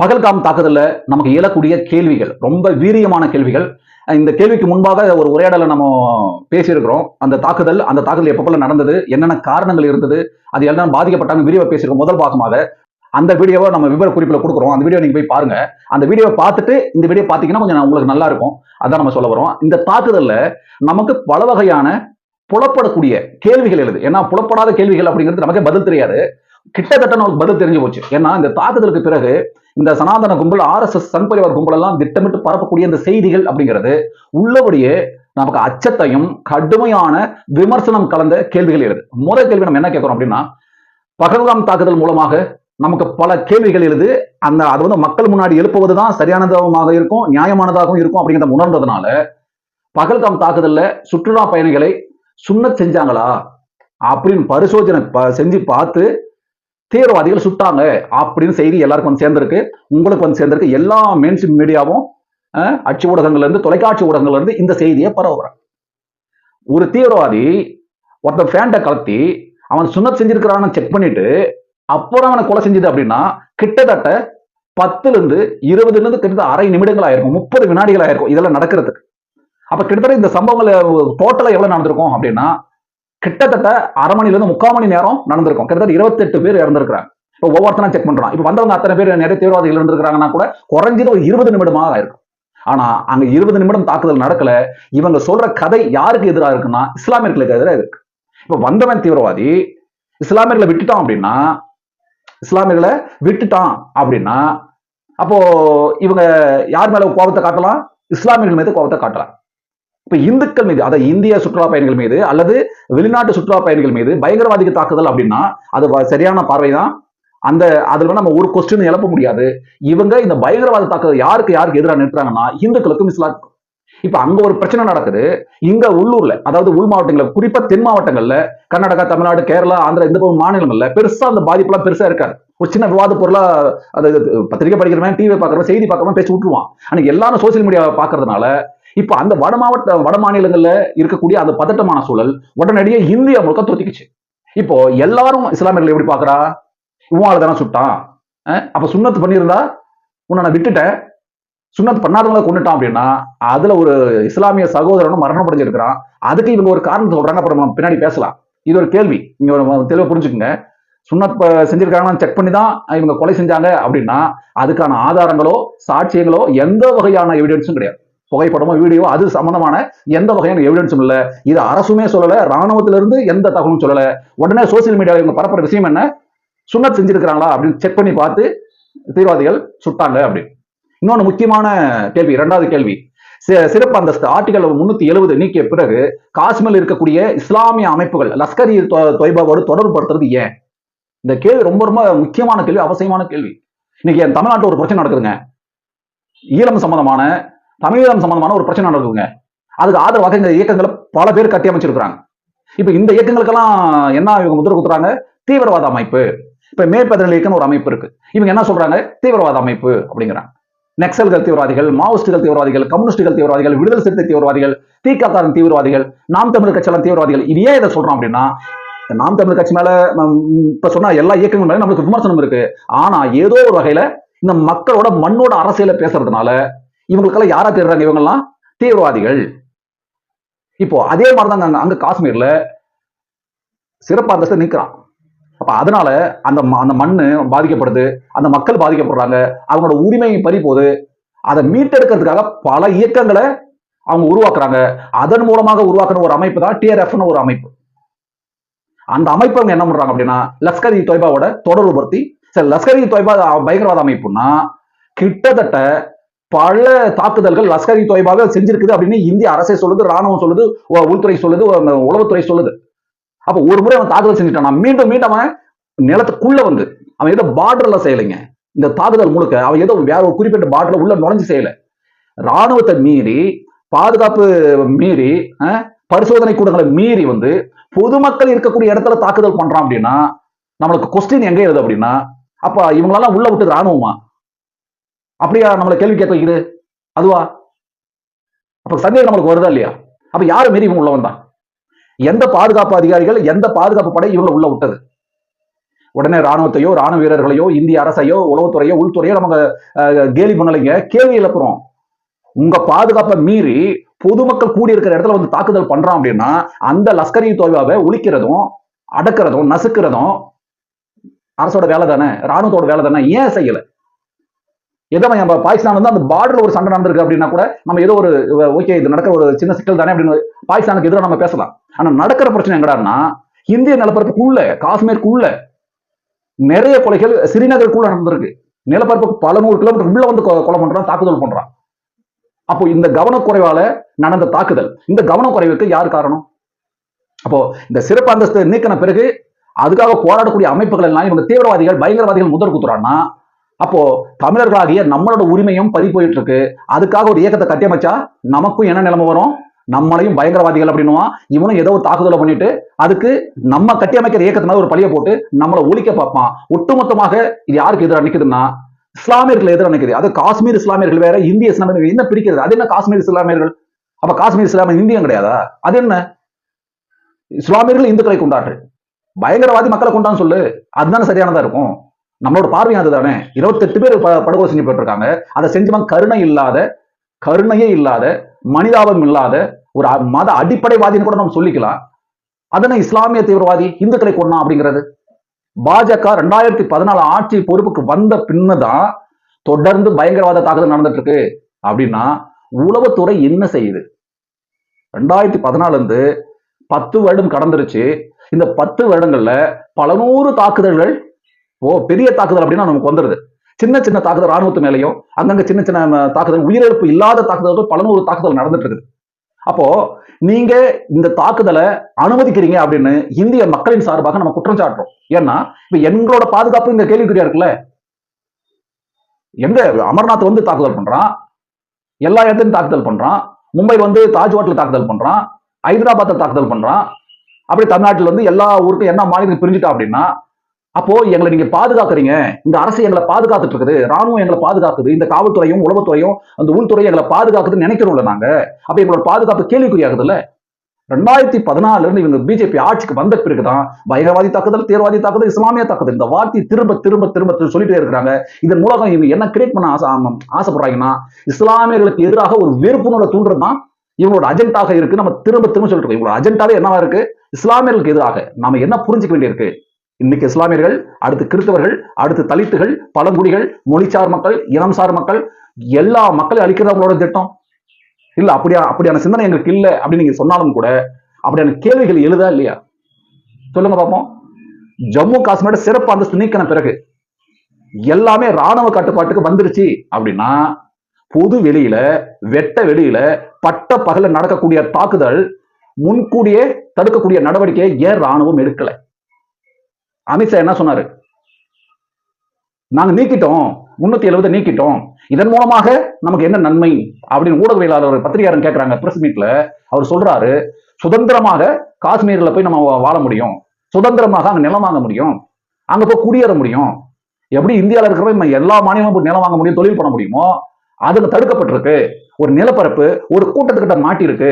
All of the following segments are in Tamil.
பகல்காம் தாக்குதலில் நமக்கு இயலக்கூடிய கேள்விகள் ரொம்ப வீரியமான கேள்விகள். இந்த கேள்விக்கு முன்பாக ஒரு உரையாடலை நம்ம பேசியிருக்கிறோம். அந்த தாக்குதல் அந்த தாக்குதல் எப்பப்போல நடந்தது என்னென்ன காரணங்கள் இருந்தது அது எல்லாம் பாதிக்கப்பட்டாங்க வீடியோ பேசியிருக்கோம் முதல் பாகமாக. அந்த வீடியோவை நம்ம விவர குறிப்பில் கொடுக்குறோம். அந்த வீடியோ நீங்க போய் பாருங்க. அந்த வீடியோவை பார்த்துட்டு இந்த வீடியோ பார்த்தீங்கன்னா கொஞ்சம் உங்களுக்கு நல்லா இருக்கும். அதான் நம்ம சொல்ல வரோம். இந்த தாக்குதல்ல நமக்கு பல வகையான புலப்படக்கூடிய கேள்விகள் எழுது. ஏன்னா புலப்படாத கேள்விகள் அப்படிங்கிறது நமக்கு பதில் தெரியாது. கிட்டத்தட்ட நமக்கு பதில் தெரிஞ்சு போச்சு. ஏன்னா இந்த தாக்குதலுக்கு பிறகு இந்த சனாதன கும்பல் ஆர்எஸ்எஸ் சங் பரிவார் கும்பல் எல்லாம் திட்டமிட்டு பரப்பக்கூடிய இந்த செய்திகள் அப்படிங்கிறது உள்ளபடியே நமக்கு அச்சத்தையும் கடுமையான விமர்சனம் கலந்த கேள்விகள் எழுது. முதல் கேள்வி நம்ம என்ன கேட்கிறோம் அப்படின்னா பகல்காம் தாக்குதல் மூலமாக நமக்கு பல கேள்விகள் எழுது. அந்த அது வந்து மக்கள் முன்னாடி எழுப்புவதுதான் சரியானதாக இருக்கும் நியாயமானதாகவும் இருக்கும் அப்படிங்கிறத உணர்ந்ததுனால பகல்காம் தாக்குதல்ல சுற்றுலா பயணிகளை சுண்ணத் செஞ்சாங்களா அப்படின்னு பரிசோதனை செஞ்சு பார்த்து தீவிரவாதிகள் சுட்டாங்க அப்படின்னு செய்தி எல்லாருக்கும் வந்து சேர்ந்திருக்கு. உங்களுக்கு வந்து சேர்ந்திருக்கு. எல்லா மெயின்ஸ் மீடியாவும் அச்சு ஊடகங்கள்ல இருந்து தொலைக்காட்சி ஊடகங்கள்லேருந்து இந்த செய்தியை பரவுறாங்க ஒரு தீவிரவாதி ஒருத்தன் ஃபேண்டை கலத்தி அவன் சுண்ணத் செஞ்சிருக்கிறான்னு செக் பண்ணிட்டு அப்புறம் அவனை கொலை செஞ்சது அப்படின்னா கிட்டத்தட்ட பத்துலேருந்து இருபதுலேருந்து கிட்டத்தட்ட அரை நிமிடங்கள் ஆயிருக்கும். முப்பது வினாடிகள் ஆயிருக்கும் இதெல்லாம் நடக்கிறதுக்கு. அப்போ கிட்டத்தட்ட இந்த சம்பவங்கள் டோட்டலாக எவ்வளோ நடந்திருக்கும் அப்படின்னா கிட்டத்தட்ட அரை மணிலேருந்து முக்கால் மணி நேரம் நடந்திருக்கும். கிட்டத்தட்ட இருபத்தெட்டு பேர் இறந்திருக்கிறாங்க. இப்போ ஒவ்வொருத்தனா செக் பண்றான். இப்போ வந்தவங்க அத்தனை பேர் நிறைய தீவிரவாதிகள் இருந்திருக்கிறாங்கன்னா கூட குறைஞ்சது ஒரு இருபது நிமிடமாக இருக்கும் ஆனா அங்க இருபது நிமிடம் தாக்குதல் நடக்கல. இவங்க சொல்ற கதை யாருக்கு எதிராக இருக்குன்னா இஸ்லாமியர்களுக்கு எதிராக இருக்கு. இப்போ வந்தவன் தீவிரவாதி இஸ்லாமியர்களை விட்டுட்டான் அப்படின்னா இஸ்லாமியர்களை விட்டுட்டான் அப்படின்னா அப்போ இவங்க யார் மேல கோபத்தை காட்டலாம்? இஸ்லாமியர்கள் மீது கோபத்தை காட்டலாம். இப்ப இந்துக்கள் மீது அதை இந்திய சுற்றுலா பயணிகள் மீது அல்லது வெளிநாட்டு சுற்றுலா பயணிகள் மீது பயங்கரவாதிக்கு தாக்குதல் அப்படின்னா அது சரியான பார்வை தான் அந்த அதுல நம்ம ஒரு கொஸ்டின் எழுப்ப முடியாது. இவங்க இந்த பயங்கரவாத தாக்குதல் யாருக்கு யாருக்கு எதிராக நிறுத்துறாங்கன்னா இந்துக்களுக்கும் இஸ்லாமுக்கும் இப்ப அங்க ஒரு பிரச்சனை நடக்குது. இங்க உள்ளூர்ல அதாவது உள் மாவட்டங்கள்ல குறிப்பா தென் மாவட்டங்கள்ல கர்நாடகா தமிழ்நாடு கேரளா ஆந்திரா இந்த மாநிலங்களில் மாநிலங்கள்ல பெருசா அந்த பாதிப்புலாம் பெருசா இருக்காது. ஒரு சின்ன விவாத பொருளா அது பத்திரிகை படிக்கிறவன் டிவி பார்க்கறவன் செய்தி பார்க்கறவன் பேசி விட்டுருவான். அன்னைக்கு எல்லாரும் சோசியல் மீடியாவை பார்க்கறதுனால இப்ப அந்த வட மாவட்ட வட மாநிலங்கள்ல இருக்கக்கூடிய அந்த பதட்டமான சூழல் உடனடியே இந்தியா முழுக்க தொத்திக்குச்சு இப்போ எல்லாரும் இஸ்லாமியர்கள் எப்படி பாக்குறா இவன் தானே சுட்டான். அப்ப சுண்ணத்து பண்ணியிருந்தா? உன்னை நான் விட்டுட்டேன். சுண்ணத் பண்ணாதவங்கள கொண்டுட்டான் அப்படின்னா அதுல ஒரு இஸ்லாமிய சகோதரனும் மரணம் அடைஞ்சிருக்கிறான். அதுக்கு இவங்க ஒரு காரணம் சொல்றாங்க. அப்புறம் நம்ம பின்னாடி பேசலாம். இது ஒரு கேள்வி. நீங்க ஒரு தெளிவா புரிஞ்சுக்குங்க. சுண்ணத் செஞ்சிருக்காங்கன்னு செக் பண்ணி தான் இவங்க கொலை செஞ்சாங்க அப்படின்னா அதுக்கான ஆதாரங்களோ சாட்சியங்களோ எந்த வகையான எவிடன்ஸும் கிடையாது. புகைப்படமோ வீடியோ அது சம்பந்தமான எந்த வகையான எவிடன்ஸும் இல்லை. இது அரசுமே சொல்லலை ராணுவத்திலிருந்து எந்த தகவலும் சொல்லலை. உடனே சோசியல் மீடியாவில் இவங்க பரப்புற விஷயம் என்ன? சுண்ணத் செஞ்சிருக்கிறாங்களா அப்படின்னு செக் பண்ணி பார்த்து தீவிரவாதிகள் சுட்டாங்க அப்படின்னு. இன்னொன்று முக்கியமான கேள்வி இரண்டாவது கேள்வி. சிறப்பு அந்தஸ்து ஆர்டிகல் முன்னூத்தி எழுபது நீக்கிய பிறகு காஷ்மீரில் இருக்கக்கூடிய இஸ்லாமிய அமைப்புகள் லஷ்கர் தொய்பாவோடு தொடர்பு படுத்துறது ஏன்? இந்த கேள்வி ரொம்ப ரொம்ப முக்கியமான கேள்வி அவசியமான கேள்வி. இன்னைக்கு என் தமிழ்நாட்டில் ஒரு பிரச்சனை நடக்குதுங்க. ஈழம் சம்பந்தமான தமிழீழம் சம்பந்தமான ஒரு பிரச்சனை நடக்குதுங்க. அதுக்கு ஆதரவாக இந்த இயக்கங்களை பல பேர் கட்டி அமைச்சிருக்கிறாங்க. இப்ப இந்த இயக்கங்களுக்கெல்லாம் என்ன இவங்க முதல் குத்துறாங்க? தீவிரவாத அமைப்பு. இப்ப மேற்பதிரல் இயக்கம் ஒரு அமைப்பு இருக்கு. இவங்க என்ன சொல்றாங்க? தீவிரவாத அமைப்பு அப்படிங்கிறாங்க. நக்சல்கள் தீவிரவாதிகள் மாவோயிஸ்டுகள் தீவிரவாதிகள் கம்யூனிஸ்டுகள் தீவிரவாதிகள் விடுதலை சிறுத்தை தீவிரவாதிகள் தீக்காத்தாரன் தீவிரவாதிகள் நாம் தமிழ் கட்சியெல்லாம் தீவிரவாதிகள். இது ஏன் இதை சொல்றோம் அப்படின்னா நாம் தமிழ் கட்சி மேல இப்ப சொன்ன எல்லா இயக்கங்கள் மேல நம்மளுக்கு விமர்சனம் இருக்கு. ஆனா ஏதோ ஒரு வகையில இந்த மக்களோட மண்ணோட அரசியல பேசுறதுனால இவங்களுக்கெல்லாம் யாரா தேடுறாங்க இவங்கெல்லாம்? தீவிரவாதிகள். இப்போ அதே மாதிரிதான் அங்க அங்க காஷ்மீர்ல சிறப்பு அந்தஸ்து நிக்கிறான். அப்ப அதனால அந்த ம- அந்த மண்ணு பாதிக்கப்படுது அந்த மக்கள் பாதிக்கப்படுறாங்க அவங்களோட உரிமை பறி போது அதை மீட்டெடுக்கிறதுக்காக பல இயக்கங்களை அவங்க உருவாக்குறாங்க. அதன் மூலமாக உருவாக்குன ஒரு அமைப்பு தான் டிஆர்எஃப்னு ஒரு அமைப்பு. அந்த அமைப்பு அவங்க என்ன பண்றாங்க அப்படின்னா லஷ்கர் இ தொய்பாவோட தொடர்புபடுத்தி சரி லஷ்கர் இ தொய்பா பயங்கரவாத அமைப்புன்னா கிட்டத்தட்ட பல தாக்குதல்கள் லஷ்கர் இ செஞ்சிருக்குது அப்படின்னு இந்திய அரசே சொல்லுது ராணுவம் சொல்லுது உள்துறை சொல்லுது உளவுத்துறை சொல்லுது. அப்ப ஒரு முறை அவன் தாக்குதல் செஞ்சுட்டான். மீண்டும் மீண்டும் அவன் நிலத்துக்குள்ள வந்து அவன் ஏதோ பார்டர்ல செய்யலைங்க. இந்த தாக்குதல் முழுக்க அவன் ஏதோ வேற ஒரு குறிப்பிட்ட பார்டர்ல உள்ள நுழைஞ்சு செய்யல. ராணுவத்தை மீறி பாதுகாப்பு மீறி பரிசோதனை கூடங்களை மீறி வந்து பொதுமக்கள் இருக்கக்கூடிய இடத்துல தாக்குதல் பண்றான் அப்படின்னா நம்மளுக்கு கொஸ்டின் எங்க எழுது அப்படின்னா அப்ப இவங்களெல்லாம் உள்ள விட்டது ராணுவமா? அப்படியா நம்மள கேள்வி கேட்க வைக்குது? அதுவா? அப்ப சந்தேகம் நம்மளுக்கு வருதா இல்லையா? அப்ப யாரு மீறி இவங்க உள்ள வந்தான்? எந்த பாதுகாப்பு அதிகாரிகள் எந்த பாதுகாப்பு படை இவங்களை உள்ள விட்டது? உடனே ராணுவத்தையோ ராணுவ வீரர்களையோ இந்திய அரசையோ உளவுத்துறையோ உள்துறையோ நமக்கு அஹ், கேலி பண்ணலைங்க. கேள்வி எழுப்புறோம். உங்க பாதுகாப்பை மீறி பொதுமக்கள் கூடி இருக்கிற இடத்துல வந்து தாக்குதல் பண்றான் அப்படின்னா அந்த லஷ்கரி தொய்வாவை ஒழிக்கிறதும் அடக்கிறதும் நசுக்கிறதும் அரசோட வேலை தானே ராணுவத்தோட வேலை தானே ஏன் செய்யல? எதோ நம்ம பாகிஸ்தான் வந்து அந்த பார்டர்ல ஒரு சண்டை நடந்திருக்கு அப்படின்னா கூட நம்ம ஏதோ ஒரு ஓகே இது நடக்கிற ஒரு சின்ன சிக்கல் தானே அப்படின்னு பாகிஸ்தானுக்கு எதிராக நம்ம பேசலாம். ஆனா நடக்கிற பிரச்சனை எங்கடான்னா இந்திய நிலப்பரப்புக்குள்ள காஷ்மீருக்குள்ள நிறைய கொலைகள் சிறிநகருக்குள்ள நடந்திருக்கு. நிலப்பரப்புக்கு பல நூறு கிலோமீட்டர் உள்ள வந்து கொலை பண்றான் தாக்குதல் பண்றான். அப்போ இந்த கவனக்குறைவால நடந்த தாக்குதல் இந்த கவனக்குறைவுக்கு யார் காரணம்? அப்போ இந்த சிறப்பு அந்தஸ்து நீக்கின பிறகு அதுக்காக போராடக்கூடிய அமைப்புகள் எல்லாம் இவங்க தீவிரவாதிகள் பயங்கரவாதிகள் முதல் குத்துறான்னா அப்போ தமிழர்களாகிய நம்மளோட உரிமையும் பறி போயிட்டு இருக்கு அதுக்காக ஒரு இயக்கத்தை கட்டியமைச்சா நமக்கும் என்ன நிலைமை வரும்? நம்மளையும் பயங்கரவாதிகள் அப்படின்னுவான் இவனும் ஏதோ ஒரு தாக்குதலை பண்ணிட்டு அதுக்கு நம்ம கட்டியமைக்கிற இயக்கத்து மேல ஒரு பழிய போட்டு நம்மளை ஒழிக்க பார்ப்பான். ஒட்டுமொத்தமாக இது யாருக்கு எதிராக நிற்குதுன்னா இஸ்லாமியர்கள் எதிராக நிற்குது அது காஷ்மீர் இஸ்லாமியர்கள் வேற இந்திய இஸ்லாமியர்கள் என்ன பிரிக்கிறது? அது என்ன காஷ்மீர் இஸ்லாமியர்கள்? அப்ப காஷ்மீர் இஸ்லாமிய இந்தியம் கிடையாதா? அது என்ன? இஸ்லாமியர்கள் இந்துக்களை கொண்டார்கள். பயங்கரவாதி மக்களை கொண்டான்னு சொல்லு. அதுதானே சரியானதா இருக்கும்? நம்மளோட பார்வை அதுதானே இருபத்தெட்டு பேர் ப- படுகொலை செஞ்சப்பட்டிருக்காங்க அதை செஞ்சவன் கருணை இல்லாத கருணையே இல்லாத மனிதாபம் இல்லாத ஒரு மத அடிப்படைவாதின்னு கூட நம்ம சொல்லிக்கலாம். அதனை இஸ்லாமிய தீவிரவாதி இந்துக்களை கொண்டா அப்படிங்கிறது. பாஜக ரெண்டாயிரத்தி பதினாலு ஆட்சி பொறுப்புக்கு வந்த பின்னதான் தொடர்ந்து பயங்கரவாத தாக்குதல் நடந்துட்டு இருக்கு அப்படின்னா உளவுத்துறை என்ன செய்யுது? ரெண்டாயிரத்தி பதினாலுல இருந்து பத்து வருடம் கடந்துருச்சு. இந்த பத்து வருடங்கள்ல பல நூறு தாக்குதல்கள் ஓ பெரிய தாக்குதல் அப்படின்னா நமக்கு வந்துருது. சின்ன சின்ன தாக்குதல் ராணுவத்து மேலையும் அங்கங்க சின்ன சின்ன தாக்குதல் உயிரிழப்பு இல்லாத தாக்குதல்கள் பல நூறு தாக்குதல் நடந்துட்டு இருக்குது அப்போ நீங்க இந்த தாக்குதலை அனுமதிக்கிறீங்க அப்படின்னு இந்திய மக்களின் சார்பாக நம்ம குற்றம் சாட்டுறோம். ஏன்னா இப்ப எங்களோட பாதுகாப்பு இந்த கேள்விக்குறியா இருக்குல்ல? எங்க அமர்நாத் வந்து தாக்குதல் பண்றான். எல்லா இடத்துலையும் தாக்குதல் பண்றான். மும்பை வந்து தாஜ் ஹோட்டல் தாக்குதல் பண்றான். ஹைதராபாத்தில் தாக்குதல் பண்றான். அப்படி தமிழ்நாட்டில் வந்து எல்லா ஊருக்கும் என்ன மாநிலத்துக்கு பிரிஞ்சுட்டா அப்படின்னா அப்போ எங்களை நீங்க பாதுகாக்கிறீங்க. இந்த அரசு எங்களை பாதுகாத்துட்டு இருக்குது. ராணுவம் எங்களை பாதுகாக்குது. இந்த காவல்துறையும் உளவுத்துறையும் அந்த உள்துறையும் எங்களை பாதுகாக்குதுன்னு நினைக்கிறோம்ல நாங்க. அப்ப எங்களோட பாதுகாப்பு கேள்விக்குறியாகுதுல்ல? ரெண்டாயிரத்தி பதினாலுல இருந்து இவங்க பிஜேபி ஆட்சிக்கு வந்த பிறகுதான் பயங்கரவாதி தாக்குதல் தீவிரவாதி தாக்குதல் இஸ்லாமிய தாக்குதல் இந்த வார்த்தை திரும்ப திரும்ப திரும்ப சொல்லிட்டே இருக்கிறாங்க. இதன் மூலம் இவங்க என்ன கிரியேட் பண்ண ஆசை ஆசைப்படுறாங்கன்னா இஸ்லாமியர்களுக்கு எதிராக ஒரு வெறுப்புணர்வை தூண்டுறது தான் இவங்களோட அஜெண்டாக இருக்கு. நம்ம திரும்ப திரும்ப சொல்லிட்டு இருக்கோம் இவங்களோட அஜெண்டாவே என்னவா இருக்கு? இஸ்லாமியர்களுக்கு எதிராக நாம என்ன புரிஞ்சுக்க வேண்டியிருக்கு? இன்னைக்கு இஸ்லாமியர்கள் அடுத்து கிறிஸ்தவர்கள் அடுத்து தலித்துகள் பழங்குடிகள் மொழிசார் மக்கள் இனம்சார் மக்கள் எல்லா மக்களையும் அழிக்கிறவங்களோட திட்டம். இல்ல அப்படியா அப்படியான சிந்தனை எங்களுக்கு இல்ல அப்படின்னு நீங்க சொன்னாலும் கூட அப்படியான கேள்விகள் எழுதா இல்லையா? சொல்லுங்க பார்ப்போம் ஜம்மு காஷ்மீரோட சிறப்பு அந்தஸ்து நீக்கின பிறகு எல்லாமே ராணுவ கட்டுப்பாட்டுக்கு வந்துருச்சு அப்படின்னா பொது வெளியில வெட்ட வெளியில பட்ட பகல நடக்கக்கூடிய தாக்குதல் முன்கூடியே தடுக்கக்கூடிய நடவடிக்கையை ஏன் ராணுவம் எடுக்கலை? அமித்ஷா என்ன சொன்னாரு? நாங்க நீக்கிட்டோம் முன்னூத்தி எழுபது நீக்கிட்டோம். இதன் மூலமாக நமக்கு என்ன நன்மை? அப்படின்னு ஊடகவியலாளர் பத்திரிகையாளர் கேட்கிறாங்க பிரஸ் மீட்ல அவர் சொல்றாரு சுதந்திரமாக காஷ்மீர்ல போய் நம்ம வாழ முடியும். சுதந்திரமாக அங்க நிலம் வாங்க முடியும். அங்க போய் குடியேற முடியும். எப்படி இந்தியாவில் இருக்கிற நம்ம எல்லா மாநிலமும் நிலம் வாங்க முடியும் தொழில் பண்ண முடியுமோ அதுல தடுக்கப்பட்டிருக்கு. ஒரு நிலப்பரப்பு ஒரு கூட்டத்துக்கிட்ட மாட்டியிருக்கு.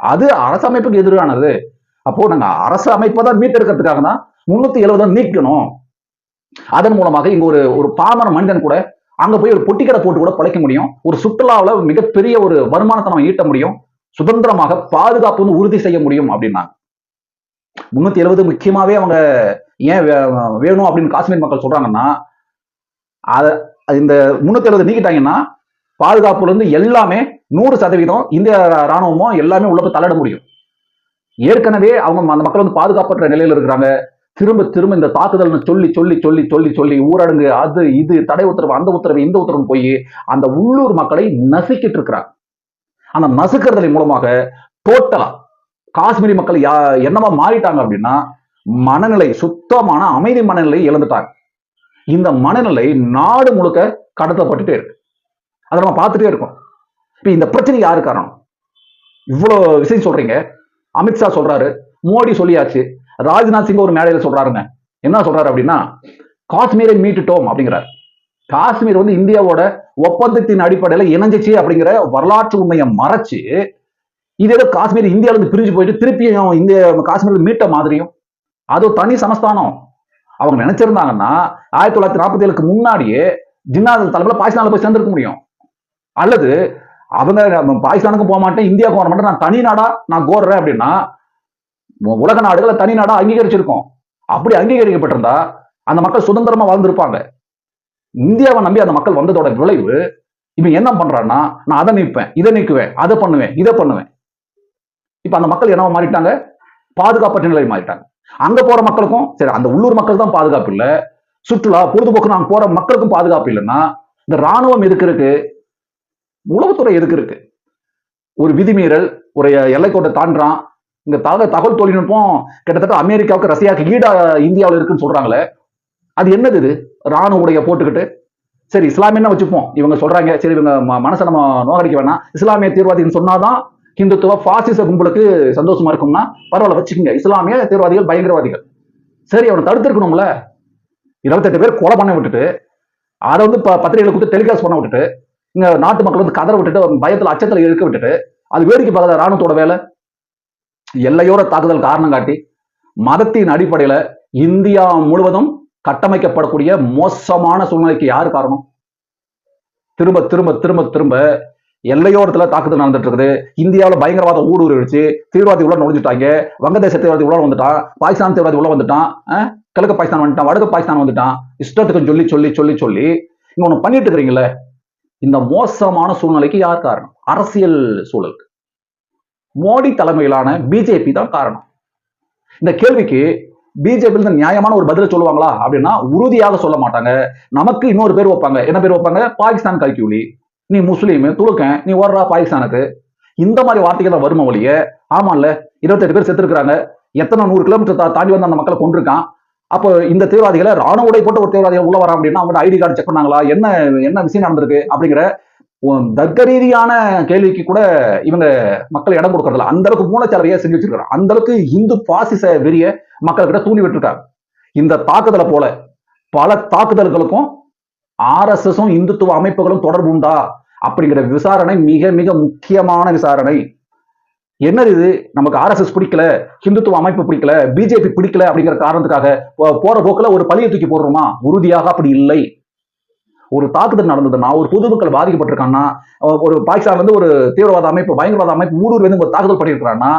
அது அரசமைப்புக்கு எதிரானது. அப்போ நாங்க அரசு அமைப்பை தான் மீட்டெடுக்கிறதுக்காக தான் முன்னூத்தி எழுபதை நீக்கணும். அதன் மூலமாக இங்க ஒரு ஒரு பாமர மனிதன் கூட அங்க போய் ஒரு பொட்டிக்கடை போட்டு கூட பழைக்க முடியும். ஒரு சுற்றுலாவில் மிகப்பெரிய ஒரு வருமானத்தை நம்ம ஈட்ட முடியும். சுதந்திரமாக பாதுகாப்பு வந்து உறுதி செய்ய முடியும் அப்படின்னாங்க. முன்னூத்தி எழுபது முக்கியமாவே அவங்க ஏன் வே- வேணும் அப்படின்னு காஷ்மீர் மக்கள் சொல்றாங்கன்னா அத அது இந்த முன்னூத்தி எழுபது நீக்கிட்டாங்கன்னா பாதுகாப்புல இருந்து எல்லாமே நூறு சதவீதம் இந்திய ராணுவமும் எல்லாமே உள்ள போய் தள்ளிட முடியும். ஏற்கனவே அவங்க அந்த மக்கள் வந்து பாதுகாப்பற்ற நிலையில இருக்கிறாங்க. திரும்ப திரும்ப இந்த தாக்குதல்னு சொல்லி சொல்லி சொல்லி சொல்லி சொல்லி ஊரடங்கு அது இது தடை உத்தரவு அந்த உத்தரவு இந்த உத்தரவு போய் அந்த உள்ளூர் மக்களை நசுக்கிட்டு இருக்கிறாங்க. அந்த நசுக்கிறதன் மூலமாக டோட்டலா காஷ்மீரி மக்கள் யா என்னவா மாறிட்டாங்க அப்படின்னா மனநிலை சுத்தமான அமைதி மனநிலை இழந்துட்டாங்க. இந்த மனநிலை நாடு முழுக்க கடத்தப்பட்டுட்டே இருக்கு. அதை நம்ம பார்த்துட்டே இருக்கோம். இப்ப இந்த பிரச்சனை யாரு காரணம்? இவ்வளோ விஷயம் சொல்றீங்க. அமித்ஷா சொல்றாரு மோடி சொல்லியாச்சு. ராஜ்நாத் சிங் ஒரு மேடையில் சொல்றாருங்க. என்ன சொல்றாரு அப்படின்னா காஷ்மீரை மீட்டுட்டோம் அப்படிங்கிறார். காஷ்மீர் வந்து இந்தியாவோட ஒப்பந்தத்தின் அடிப்படையில் இணைஞ்சிச்சு அப்படிங்கிற வரலாற்று உண்மையை மறைச்சு இது ஏதோ காஷ்மீர் இந்தியாவிலிருந்து பிரிஞ்சு போயிட்டு திருப்பியும் இந்திய காஷ்மீர்ல மீட்ட மாதிரியும் அது தனி சமஸ்தானம். அவங்க நினைச்சிருந்தாங்கன்னா ஆயிரத்தி தொள்ளாயிரத்தி நாற்பத்தி ஏழுக்கு முன்னாடியே ஜின்னாத தலைமையில் பாகிஸ்தானில் போய் சேர்ந்திருக்க முடியும். அல்லது அவங்க பாகிஸ்தானுக்கும் போக மாட்டேன் இந்தியா வர மாட்டேன் நான் தனி நாடா நான் கோர்றேன் அப்படின்னா உலக நாடுகளை தனி நாடா அங்கீகரிச்சிருக்கோம். அப்படி அங்கீகரிக்கப்பட்டிருந்தா அந்த மக்கள் சுதந்திரமா வாழ்ந்திருப்பாங்க. இந்தியாவை நம்பி அந்த மக்கள் வந்ததோட விளைவு இவன் என்ன பண்றான்னா நான் அதை நிற்பேன் இதை நிற்குவேன் அதை பண்ணுவேன் இதை பண்ணுவேன். இப்ப அந்த மக்கள் என்னவா மாறிட்டாங்க? பாதுகாப்பற்ற நிலை மாறிட்டாங்க. அங்க போற மக்களுக்கும் சரி அந்த உள்ளூர் மக்கள் தான் பாதுகாப்பு இல்ல. சுற்றுலா பொழுதுபோக்கு நாங்க போற மக்களுக்கும் பாதுகாப்பு இல்லைன்னா இந்த ராணுவம் எதுக்கு இருக்கு? உளவுத்துறை எதுக்கு இருக்கு? ஒரு விதிமீறல் ஒரு எல்லைக்கோட்டை தாண்டான் இங்க தக தகவல் தொழில்நுட்பம் கிட்டத்தட்ட அமெரிக்காவுக்கு ரஷ்யாவுக்கு ஈடா இந்தியாவில் இருக்குன்னு சொல்றாங்களே அது என்னது இது? ராணுவ உடைய போட்டுக்கிட்டு? சரி இஸ்லாமியன்னு வச்சுப்போம். இவங்க சொல்றாங்க சரி இவங்க மனசை நம்ம நோகடிக்க வேணாம். இஸ்லாமிய தீர்வாதின்னு சொன்னாதான் ஹிந்துத்துவ பாசிச கும்பலுக்கு சந்தோஷமா இருக்கும்னா பரவாயில்ல வச்சுக்கோங்க. இஸ்லாமிய தீவிரவாதிகள் பயங்கரவாதிகள். சரி அவனை தடுத்திருக்கணும்ல இருபத்தெட்டு பேர் கொலை பண்ண விட்டுட்டு அதை வந்து ப- பத்திரிகைகளை கொடுத்து டெலிகாஸ்ட் பண்ண விட்டுட்டு இங்க நாட்டு மக்கள் வந்து கதற விட்டுட்டு பயத்துல அச்சத்துல இருக்க விட்டுட்டு அது வேடிக்கை பார்க்காத ராணுவத்தோட வேலை. எல்லையோர தாக்குதல் காரணம் காட்டி மதத்தின் அடிப்படையில இந்தியா முழுவதும் கட்டமைக்கப்படக்கூடிய மோசமான சூழ்நிலைக்கு யார் காரணம்? திரும்ப திரும்ப திரும்ப திரும்ப எல்லையோரத்துல தாக்குதல் நடந்துட்டு இருக்குது இந்தியாவில் பயங்கரவாத ஊடுருவிச்சு தீவிரவாதி உள்ள நுழைஞ்சிட்டாங்க. வங்கதேச தீவிரவாதி உள்ள வந்துட்டான். பாகிஸ்தான் தீவிரவாதி உள்ள வந்துட்டான். அஹ், கிழக்கு பாகிஸ்தான் வந்துட்டான். வடக்கு பாகிஸ்தான் வந்துட்டான். இஷ்டத்துக்கு சொல்லி சொல்லி சொல்லி சொல்லி இங்க ஒண்ணு பண்ணிட்டு இருக்கிறீங்களே இந்த மோசமான சூழ்நிலைக்கு யார் காரணம்? அரசியல் சூழலுக்கு. மோடி தலைமையிலான பிஜேபி தான் காரணம். இந்த கேள்விக்கு பிஜேபி நியாயமான ஒரு பதில சொல்லுவாங்களா அப்படின்னா உறுதியாக சொல்ல மாட்டாங்க. நமக்கு இன்னொரு பேர் வைப்பாங்க. என்ன பேர் வைப்பாங்க? பாகிஸ்தான் கல்கியூலி நீ முஸ்லீம் துலுக்கன் நீ ஓடுறா பாகிஸ்தானுக்கு. இந்த மாதிரி வார்த்தைகள் தான் வரும வழிய ஆமாம்ல இருபத்தெட்டு பேர் செத்துருக்குறாங்க. எத்தனை நூறு கிலோமீட்டர் தா- தாண்டி வந்து அந்த மக்களை கொண்டிருக்கான் அப்போ இந்த தீவிரவாதிகளை ராணுவ உடை போட்டு ஒரு தீவிரவாதிகள் உள்ள வரான் அப்படின்னா அவங்க ஐடி கார்டு செக் பண்ணாங்களா? என்ன என்ன விஷயம் நடந்திருக்கு? அப்படிங்கிற தர்க்க ரீதியான கேள்விக்கு கூட இவங்க மக்கள் இடம் கொடுக்கறதில்ல. அந்த அளவுக்கு மூலச்சாலவையா செஞ்சு வச்சிருக்காங்க அந்த அளவுக்கு இந்து பாசிச வெறிய மக்கள்கிட்ட தூண்டி விட்டுருக்காரு இந்த தாக்குதலை போல பல தாக்குதல்களுக்கும் ஆர்எஸ்எஸும் இந்துத்துவ அமைப்புகளும் தொடர்பு உண்டா? அப்படிங்கிற விசாரணை மிக மிக முக்கியமான விசாரணை. என்ன இது? நமக்கு ஆர்எஸ்எஸ் பிடிக்கல ஹிந்துத்துவ அமைப்பு பிடிக்கல பிஜேபி பிடிக்கல அப்படிங்கிற காரணத்துக்காக போற போக்குல ஒரு பழியை தூக்கி போடுறோமா? உறுதியாக அப்படி இல்லை. ஒரு தாக்குதல் நடந்ததுன்னா ஒரு பொதுமக்கள் பாதிக்கப்பட்டிருக்காங்கன்னா ஒரு பாகிஸ்தான் வந்து ஒரு தீவிரவாத அமைப்பு பயங்கரவாத அமைப்பு ஊடுருவி வந்து ஒரு தாக்குதல் பண்ணியிருக்கிறான்னா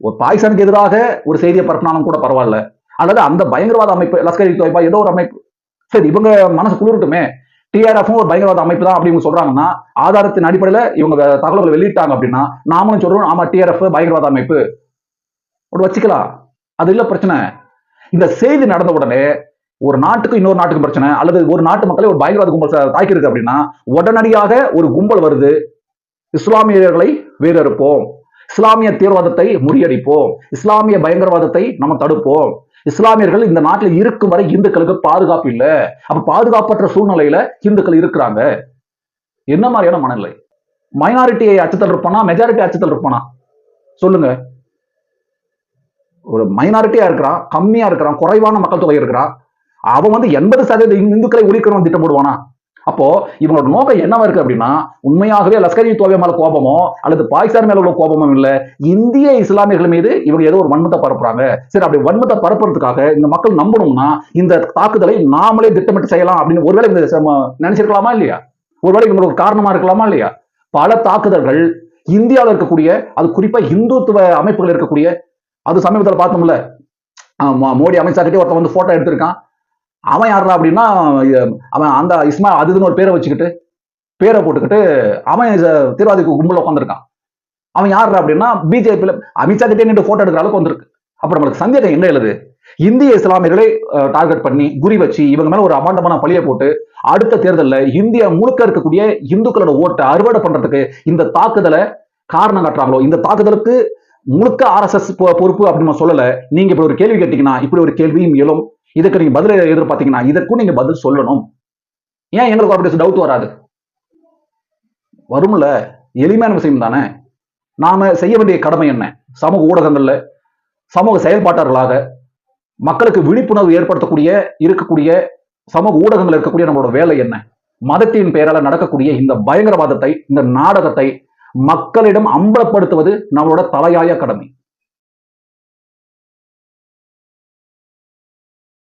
ஒரு பாகிஸ்தானுக்கு எதிராக ஒரு செய்தியை பரப்பினாலும் கூட பரவாயில்ல. அல்லது அந்த பயங்கரவாத அமைப்பு லஷ்கர் தொய்பா ஏதோ ஒரு அமைப்பு சரி இவங்க மனசு குளிரட்டுமே டிஆர்எஃப்பும் ஒரு பயங்கரவாத அமைப்பு தான் அப்படின்னு சொல்றாங்கன்னா ஆதாரத்தின் அடிப்படையில் இவங்க தகவல்களை வெளியிட்டாங்க அப்படின்னா நாமளும் சொல்றோம் ஆமா டிஆர்எஃப் பயங்கரவாத அமைப்பு. ஒரு வச்சுக்கலாம். அது இல்லை பிரச்சனை. இந்த செய்தி நடந்த உடனே ஒரு நாட்டுக்கு இன்னொரு நாட்டுக்கு பிரச்சனை அல்லது ஒரு நாட்டு மக்களை ஒரு பயங்கரவாத கும்பல் தாக்கியிருக்கு அப்படின்னா உடனடியாக ஒரு கும்பல் வருது. இஸ்லாமியர்களை வேறறுப்போம் இஸ்லாமிய தீவிரவாதத்தை முறியடிப்போம். இஸ்லாமிய பயங்கரவாதத்தை நம்ம தடுப்போம். இஸ்லாமியர்கள் இந்த நாட்டில் இருக்கும் வரை இந்துக்களுக்கு பாதுகாப்பு இல்லை. அப்ப பாதுகாப்பற்ற சூழ்நிலையில இந்துக்கள் இருக்கிறாங்க. என்ன மாதிரியான மனநிலை? மைனாரிட்டியை அச்சத்தில் இருப்பானா? மெஜாரிட்டி அச்சத்தில் இருப்பானா? சொல்லுங்க. ஒரு மைனாரிட்டியா இருக்கிறான் கம்மியா இருக்கிறான் குறைவான மக்கள் தொகை இருக்கிறான். அவன் வந்து எண்பது சதவீத இந்துக்களை ஒழிக்கணும் திட்டம் போடுவானா? அப்போ இவங்களோட நோக்கம் என்னவா இருக்கு அப்படின்னா உண்மையாகவே லஷ்கர் இ மேல கோபமோ அல்லது பாகிஸ்தான் மேல உள்ள கோபமோ இல்ல இந்திய இஸ்லாமியர்கள் மீது இவங்க ஏதோ ஒரு வன்மத்தை பரப்புறாங்க. சரி அப்படி வன்மத்தை பரப்புறதுக்காக இந்த மக்கள் நம்பணும்னா இந்த தாக்குதலை நாமளே திட்டமிட்டு செய்யலாம் அப்படின்னு ஒருவேளை இந்த நினைச்சிருக்கலாமா இல்லையா? ஒருவேளை இவங்களுக்கு ஒரு காரணமா இருக்கலாமா இல்லையா? பல தாக்குதல்கள் இந்தியாவில் இருக்கக்கூடிய அது குறிப்பா இந்துத்துவ அமைப்புகள் இருக்கக்கூடிய அது சமீபத்தில் பார்த்தோம்ல மோடி அமைச்சர் கிட்டே ஒருத்தன் வந்து போட்டோ எடுத்திருக்கான். அவன் யாரா அப்படின்னா அவன் அந்த இஸ்மா அதுன்னு ஒரு பேரை வச்சுக்கிட்டு பேரை போட்டுக்கிட்டு அவன் இத தீவிரவாதிக்கு கும்பல உட்காந்துருக்கான் அவன் யாரா அப்படின்னா பிஜேபியில் அமித்ஷா கிட்டே நின்று போட்டோ எடுக்கிற அளவுக்கு வந்திருக்கு. அப்புறம் நம்மளுக்கு சந்தேகம் என்ன எழுது? இந்திய இஸ்லாமியர்களை டார்கெட் பண்ணி குறி வச்சு இவங்க மேல ஒரு அபாண்டமான பழியை போட்டு அடுத்த தேர்தலில் இந்தியா முழுக்க இருக்கக்கூடிய இந்துக்களோட ஓட்டை அறுவடை பண்றதுக்கு இந்த தாக்குதலை காரணம் காட்டுறாங்களோ? இந்த தாக்குதலுக்கு முழுக்க ஆர்எஸ்எஸ் பொறுப்பு அப்படின்னு சொல்லலை சொல்லல. நீங்க இப்படி ஒரு கேள்வி கேட்டீங்கன்னா இப்படி ஒரு கேள்வியும் எழும். இதுக்கு நீங்க பதில் எதிர்பார்த்தீங்கன்னா இதற்கும் நீங்க பதில் சொல்லணும். ஏன் எங்களுக்கு அப்படி டவுட் வராது? வரும்ல எளிமையான விஷயம் தானே? நாம செய்ய வேண்டிய கடமை என்ன? சமூக ஊடகங்கள்ல சமூக செயல்பாட்டாளர்களாக மக்களுக்கு விழிப்புணர்வு ஏற்படுத்தக்கூடிய இருக்கக்கூடிய சமூக ஊடகங்கள் இருக்கக்கூடிய நம்மளோட வேலை என்ன? மதத்தின் பெயரால நடக்கக்கூடிய இந்த பயங்கரவாதத்தை இந்த நாடகத்தை மக்களிடம் அம்பலப்படுத்துவது நம்மளோட தலையாய கடமை.